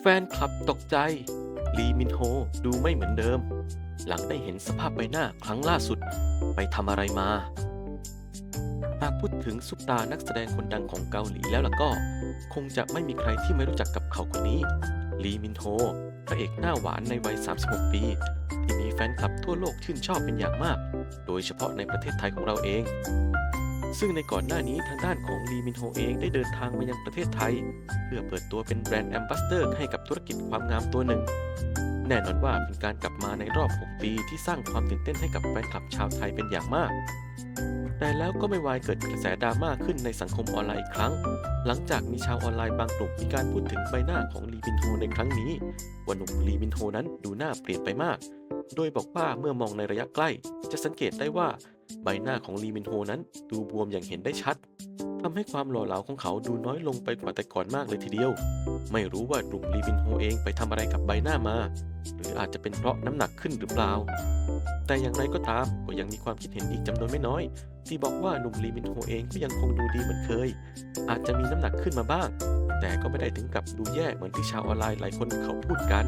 แฟนคลับตกใจ ลีมินโฮดูไม่เหมือนเดิม หลังได้เห็นสภาพใบหน้าครั้งล่าสุดไปทำอะไรมา หากพูดถึงซุปตานักแสดงคนดังของเกาหลีแล้วล่ะก็ คงจะไม่มีใครที่ไม่รู้จักกับเขาคนนี้ ลีมินโฮพระเอกหน้าหวานในวัย 36 ปี ที่มีแฟนคลับทั่วโลกชื่นชอบเป็นอย่างมาก โดยเฉพาะในประเทศไทยของเราเอง ซึ่งในก่อนหน้านี้ทางด้านของลีมินโฮเองได้เดินทางมายังประเทศไทย เพื่อเปิดตัวเป็นแบรนด์แอมบาสเดอร์ให้กับธุรกิจความงามตัวหนึ่ง แน่นอนว่าเป็นการกลับมาในรอบ 6 ปีที่สร้างความตื่นเต้นให้กับแฟนคลับชาวไทยเป็นอย่างมาก แต่แล้วก็ไม่วายเกิดกระแสดราม่าขึ้นในสังคมออนไลน์อีกครั้ง หลังจากมีชาวออนไลน์บางกลุ่มมีการพูดถึงใบหน้าของลีมินโฮในครั้งนี้ว่าหนุ่มลีมินโฮนั้นดูหน้าเปลี่ยนไปมาก โดยบอกว่าเมื่อมองในระยะใกล้ จะสังเกตได้ว่า ใบหน้าของลีมินโฮนั้นดูบวมอย่างเห็นได้ชัดทำให้ความหล่อเหลาของเขาดูน้อยลงไปกว่าแต่ก่อนมากเลยทีเดียว ไม่รู้ว่าหนุ่มลีมินโฮเองไปทำอะไรกับใบหน้ามา หรืออาจจะเป็นเพราะน้ำหนักขึ้นหรือเปล่า แต่อย่างไรก็ตามก็ยังมีความคิดเห็นอีกจำนวนไม่น้อย ที่บอกว่าหนุ่มลีมินโฮเองก็ยังคงดูดีเหมือนเคย อาจจะมีน้ำหนักขึ้นมาบ้าง แต่ก็ไม่ได้ถึงกับดูแย่เหมือนที่ชาวออนไลน์หลายคนเขาพูดกัน